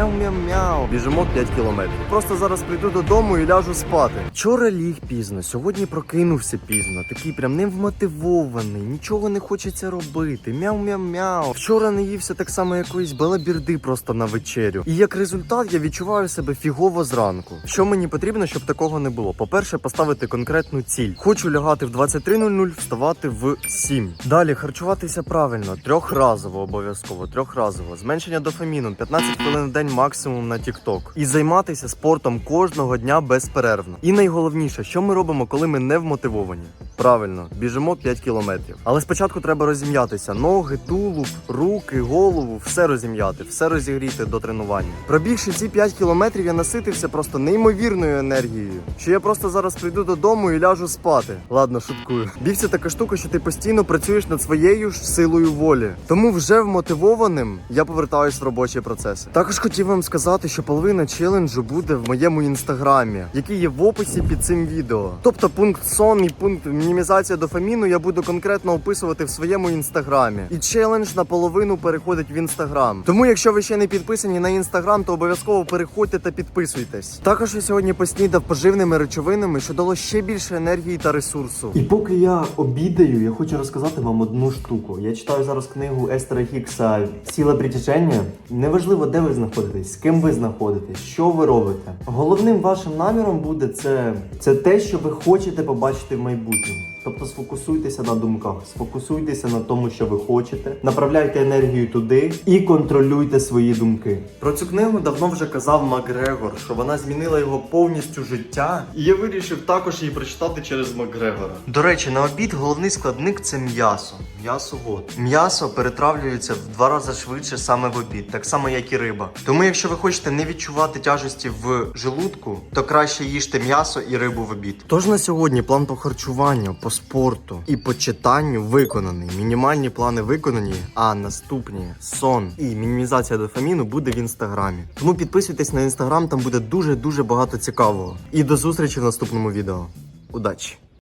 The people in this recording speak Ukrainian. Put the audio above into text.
Мяу-мяу-мяу. Біжимо 5 кілометрів. Просто зараз прийду додому і ляжу спати. Вчора ліг пізно, сьогодні прокинувся пізно. Такий прям невмотивований, нічого не хочеться робити. Мяу-мяу-мяу. Вчора не ївся так само якоїсь балабірди просто на вечерю. І як результат я відчуваю себе фігово зранку. Що мені потрібно, щоб такого не було? По-перше, поставити конкретну ціль. Хочу лягати в 23.00, вставати в 7. Далі харчуватися правильно, трьохразово обов'язково, трьохразово. Зменшення дофаміну, 15 хвилин в день максимум на TikTok. І займатися спортом кожного дня безперервно. І найголовніше, що ми робимо, коли ми не вмотивовані. Правильно, біжимо 5 кілометрів. Але спочатку треба розім'ятися: ноги, тулуб, руки, голову, все розім'яти, все розігріти до тренування. Пробігши ці 5 кілометрів, я наситився просто неймовірною енергією. Що я просто зараз прийду додому і ляжу спати. Ладно, шуткую. Біг це така штука, що ти постійно працюєш над своєю ж силою волі. Тому вже вмотивованим я повертаюсь в робочі процеси. Також хотів вам сказати, що половина челенджу буде в моєму інстаграмі, який є в описі під цим відео. Тобто пункт сон і пункт мінімізація дофаміну я буду конкретно описувати в своєму інстаграмі. І челендж наполовину переходить в інстаграм. Тому, якщо ви ще не підписані на інстаграм, то обов'язково переходьте та підписуйтесь. Також я сьогодні поснідав поживними речовинами, що дало ще більше енергії та ресурсу. І поки я обідаю, я хочу розказати вам одну штуку. Я читаю зараз книгу Естера Хікса Сіла притяження. Неважливо, де ви знаходитесь, з ким ви знаходитесь, що ви робите. Головним вашим наміром буде це, це те, що ви хочете побачити в майбутньому. Тобто сфокусуйтеся на думках, сфокусуйтеся на тому, що ви хочете, направляйте енергію туди і контролюйте свої думки. Про цю книгу давно вже казав Макгрегор, що вона змінила його повністю життя. І я вирішив також її прочитати через Макгрегора. До речі, на обід головний складник це м'ясо. М'ясо вот. М'ясо перетравлюється в два рази швидше саме в обід, так само як і риба. Тому, якщо ви хочете не відчувати тяжесті в желудку, то краще їжте м'ясо і рибу в обід. Тож на сьогодні план по харчуванню, по спорту і по читанню виконаний. Мінімальні плани виконані, а наступні сон і мінімізація дофаміну буде в інстаграмі. Тому підписуйтесь на інстаграм, там буде дуже дуже багато цікавого. І до зустрічі в наступному відео. Удачі!